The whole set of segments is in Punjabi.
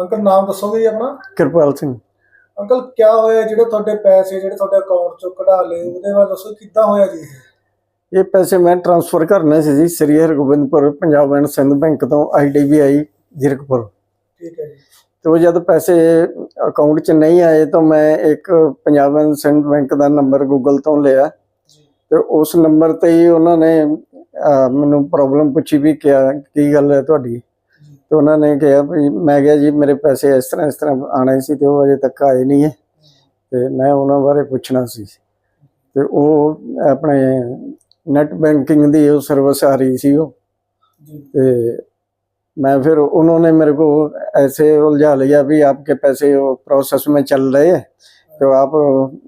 ਅੰਕਲ ਨਾਮ ਦੱਸੋਗੇ ਜੀ ਆਪਣਾ। ਕਿਰਪਾਲ ਸਿੰਘ। ਅੰਕਲ ਕੀ ਹੋਇਆ? ਜਿਹੜੇ ਤੁਹਾਡੇ ਪੈਸੇ ਜਿਹੜੇ ਤੁਹਾਡੇ ਅਕਾਊਂਟ ਚੋਂ ਕਢਾ ਲਏ ਉਹਦੇ ਬਾਰੇ ਦੱਸੋ ਕਿੱਦਾਂ ਹੋਇਆ ਜੀ ਇਹ? ਪੈਸੇ ਮੈਂ ਟ੍ਰਾਂਸਫਰ ਕਰਨੇ ਸੀ ਜੀ ਸ੍ਰੀ ਹਰਗੋਬਿੰਦਪੁਰ ਪੰਜਾਬ ਐਂਡ ਸਿੰਧ ਬੈਂਕ ਤੋਂ ਆਈਡੀਬੀਆਈ ਜ਼ੀਰਕਪੁਰ। ਠੀਕ ਹੈ ਜੀ। ਤੇ ਜਦ ਪੈਸੇ ਅਕਾਊਂਟ 'ਚ ਨਹੀਂ ਆਏ ਤਾਂ ਮੈਂ ਇੱਕ ਪੰਜਾਬ ਐਂਡ ਸਿੰਧ ਬੈਂਕ ਦਾ ਨੰਬਰ ਗੂਗਲ ਤੋਂ ਲਿਆ। ਤੇ ਉਸ ਨੰਬਰ ਤੇ ਹੀ ਉਹਨਾਂ ਨੇ ਮੈਨੂੰ ਪ੍ਰੋਬਲਮ ਪੁੱਛੀ ਵੀ ਕਿਆ ਕੀ ਗੱਲ ਹੈ ਤੁਹਾਡੀ? ਤੇ ਉਹਨਾਂ ਨੇ ਕਿਹਾ ਵੀ ਮੈਂ ਕਿਹਾ ਜੀ ਮੇਰੇ ਪੈਸੇ ਇਸ ਤਰ੍ਹਾਂ ਇਸ ਤਰ੍ਹਾਂ ਆਣੇ ਸੀ ਤੇ ਉਹ ਅਜੇ ਤੱਕ ਆਏ ਨਹੀਂ ਹੈ ਤੇ ਮੈਂ ਉਹਨਾਂ ਬਾਰੇ ਪੁੱਛਣਾ ਸੀ ਤੇ ਉਹ ਆਪਣੇ ਨੈਟ ਬੈਂਕਿੰਗ ਦੀ ਉਹ ਸਰਵਿਸ ਆ ਰਹੀ ਸੀ ਉਹ ਜੀ ਤੇ मैं फिर उन्होंने मेरे को ऐसे उलझा लिया भी आपके पैसे वो प्रोसेस में चल रहे हैं तो आप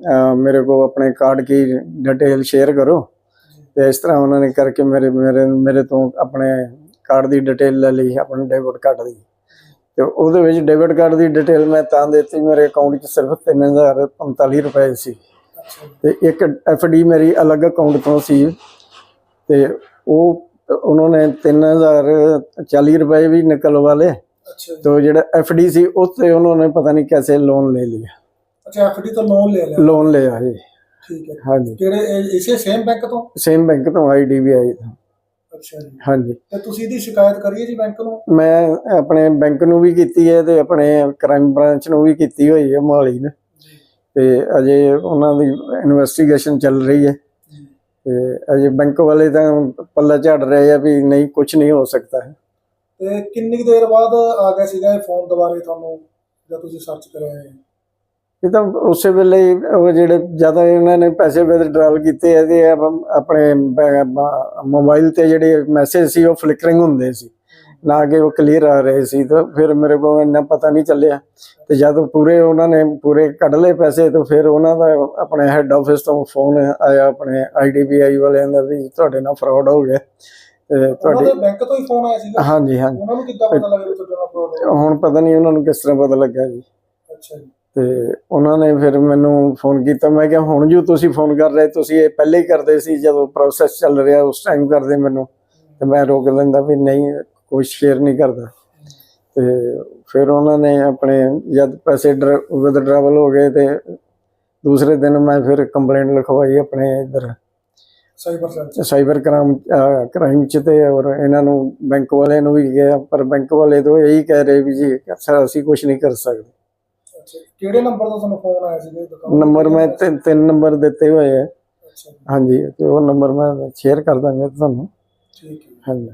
अ, मेरे को अपने कार्ड की डिटेल शेयर करो ਤੇ ਇਸ ਤਰ੍ਹਾਂ ਉਹਨਾਂ ਨੇ ਕਰਕੇ ਮੇਰੇ ਮੇਰੇ ਮੇਰੇ ਤੋਂ ਆਪਣੇ ਕਾਰਡ ਦੀ ਡਿਟੇਲ ਲੈ ਲਈ ਆਪਣੇ ਡੈਬਿਟ ਕਾਰਡ ਦੀ। ਤੇ ਉਹਦੇ ਵਿੱਚ ਡੈਬਿਟ ਕਾਰਡ ਦੀ ਡਿਟੇਲ ਮੈਂ ਤਾਂ ਦਿੱਤੀ ਮੇਰੇ ਅਕਾਊਂਟ 'ਚ ਸਿਰਫ 3045 ਰੁਪਏ ਸੀ। ਤੇ ਇੱਕ ਐਫਡੀ ਮੇਰੀ ਅਲੱਗ ਅਕਾਊਂਟ ਤੋਂ ਸੀ ਤੇ ਉਹ ਉਹਨਾਂ ਨੇ 3040 ਰੁਪਏ ਵੀ ਨਿਕਲਵਾ ਲਏ। ਤੇ ਜਿਹੜਾ ਐਫਡੀ ਸੀ ਉਸ ਤੇ ਉਹਨਾਂ ਨੇ ਪਤਾ ਨਹੀਂ ਕਿਵੇਂ ਲੋਨ ਲੈ ਲਿਆ। ਅੱਛਾ ਐਫਡੀ ਤੋਂ ਲੋਨ ਲੈ ਲਿਆ। ਲੋਨ ਲਿਆ ਜੀ। ਠੀਕ ਹੈ। ਹਾਂਜੀ। ਕਿਹੜੇ ਇਸੇ ਸੇਮ ਬੈਂਕ ਤੋਂ? ਸੇਮ ਬੈਂਕ ਤੋਂ ਆਈ ਤੋਂ। ਅੱਛਾ ਜੀ। ਹਾਂਜੀ। ਤੇ ਤੁਸੀਂ ਇਹਦੀ ਸ਼ਿਕਾਇਤ ਕਰੀਏ ਜੀ ਬੈਂਕ ਨੂੰ? ਮੈਂ ਆਪਣੇ ਬੈਂਕ ਨੂੰ ਵੀ ਕੀਤੀ ਹੈ ਤੇ ਆਪਣੇ ਕ੍ਰਾਈਮ ਬ੍ਰਾਂਚ ਨੂੰ ਵੀ ਕੀਤੀ ਹੋਈ ਹੈ ਮੋਹਾਲੀ ਨੇ। ਤੇ ਅਜੇ ਉਹਨਾਂ ਦੀ ਇਨਵੈਸਟੀਗੇਸ਼ਨ ਚੱਲ ਰਹੀ ਹੈ। ਤੇ ਅਜੇ ਬੈਂਕ ਵਾਲੇ ਤਾਂ ਪੱਲਾ ਝਾੜ ਰਹੇ ਆ ਵੀ ਨਹੀਂ ਕੁਝ ਨਹੀਂ ਹੋ ਸਕਦਾ। ਹੈ ਤੇ ਕਿੰਨੀ ਦੇਰ ਬਾਅਦ ਆ ਗਿਆ ਸੀਗਾ ਇਹ ਫੋਨ ਦੁਬਾਰੇ ਤੁਹਾਨੂੰ ਜਦ ਤੁਸੀਂ ਸਰਚ ਕਰਿਆ ਇਹ? ਇਹ ਤਾਂ ਉਸੇ ਵੇਲੇ ਹੀ ਉਹ ਜਿਹੜੇ ਜ਼ਿਆਦਾ ਇਹਨਾਂ ਨੇ ਪੈਸੇ ਵਿਦਡਰਾਲ ਕੀਤੇ ਆਪ- ਆਪਣੇ ਮੋਬਾਈਲ ਤੇ ਜਿਹੜੇ ਮੈਸੇਜ ਸੀ ਉਹ ਫਲਿਕਰਿੰਗ ਹੁੰਦੇ ਸੀ। ਨਾ ਕਿ ਉਹ ਕਲੀਅਰ ਆ ਰਹੇ ਸੀ ਤਾਂ ਫਿਰ ਮੇਰੇ ਕੋਲ ਇੰਨਾ ਪਤਾ ਨਹੀਂ ਚੱਲਿਆ। ਤੇ ਜਦ ਪੂਰੇ ਉਹਨਾਂ ਨੇ ਪੂਰੇ ਕੱਢ ਲਏ ਪੈਸੇ ਤਾਂ ਫਿਰ ਉਹਨਾਂ ਦਾ ਆਪਣੇ ਹੈੱਡ ਆਫਿਸ ਤੋਂ ਫੋਨ ਆਇਆ ਆਪਣੇ ਆਈਡੀਬੀਆਈ ਵਾਲਿਆਂ ਦਾ ਵੀ ਤੁਹਾਡੇ ਨਾਲ ਫਰਾਡ ਹੋ ਗਿਆ। ਤੁਹਾਡੀ ਬੈਂਕ ਤੋਂ ਹੀ ਫੋਨ ਆਇਆ ਸੀਗਾ? ਹਾਂਜੀ ਹਾਂਜੀ। ਉਹਨਾਂ ਨੂੰ ਕਿੱਦਾਂ ਪਤਾ ਲੱਗਿਆ ਤੁਹਾਡੇ ਨਾਲ fraud ਹੋ ਗਿਆ? ਹੁਣ ਪਤਾ ਨਹੀਂ ਉਹਨਾਂ ਨੂੰ ਕਿਸ ਤਰ੍ਹਾਂ ਪਤਾ ਲੱਗਾ ਜੀ। ਅੱਛਾ ਜੀ। ਤੇ ਉਹਨਾਂ ਨੇ ਫਿਰ ਮੈਨੂੰ ਫੋਨ ਕੀਤਾ ਮੈਂ ਕਿਹਾ ਹੁਣ ਜੋ ਤੁਸੀਂ ਫੋਨ ਕਰ ਰਹੇ ਤੁਸੀਂ ਇਹ ਪਹਿਲੇ ਹੀ ਕਰਦੇ ਸੀ ਜਦੋਂ ਪ੍ਰੋਸੈਸ ਚੱਲ ਰਿਹਾ ਉਸ ਟਾਈਮ ਕਰਦੇ ਮੈਨੂੰ। ਤੇ ਮੈਂ ਰੋਕ ਲੈਂਦਾ ਵੀ ਨਹੀਂ ਕੋਈ ਸ਼ੇਅਰ ਨਹੀਂ ਕਰਦਾ। ਤੇ ਫਿਰ ਉਹਨਾਂ ਨੇ ਆਪਣੇ ਜਦ ਪੈਸੇ ਵਿਦਡਰਾਵਲ ਹੋ ਗਏ ਤੇ ਦੂਸਰੇ ਦਿਨ ਮੈਂ ਫਿਰ ਕੰਪਲੇਂਟ ਲਿਖਵਾਈ ਆਪਣੇ ਇਧਰ। ਸਾਈਬਰ ਕ੍ਰਾਈਮ ਕ੍ਰਾਈਮ ਚ ਤੇ ਔਰ ਇਹਨਾਂ ਨੂੰ ਬੈਂਕ ਵਾਲਿਆਂ ਨੂੰ ਵੀ ਗਿਆ ਪਰ ਬੈਂਕ ਵਾਲੇ ਤੋਂ ਇਹੀ ਕਹਿ ਰਹੇ ਵੀ ਜੀ ਸਰ ਅਸੀਂ ਕੁਝ ਨਹੀਂ ਕਰ ਸਕਦੇ। ਅੱਛਾ ਕਿਹੜੇ ਨੰਬਰ ਤੋਂ ਤੁਹਾਨੂੰ ਫੋਨ ਆਇਆ ਇਹ ਦੁਕਾਨ ਨੰਬਰ ਮੈਂ ਤਿੰਨ ਤਿੰਨ ਨੰਬਰ ਦਿੱਤੇ ਹੋਏ ਆ। ਅੱਛਾ ਜੀ, ਹਾਂਜੀ ਤੇ ਉਹ ਨੰਬਰ ਮੈਂ ਸ਼ੇਅਰ ਕਰ ਦਾਂਗਾ ਤੁਹਾਨੂੰ। ਠੀਕ ਹੈ ਹਾਂਜੀ।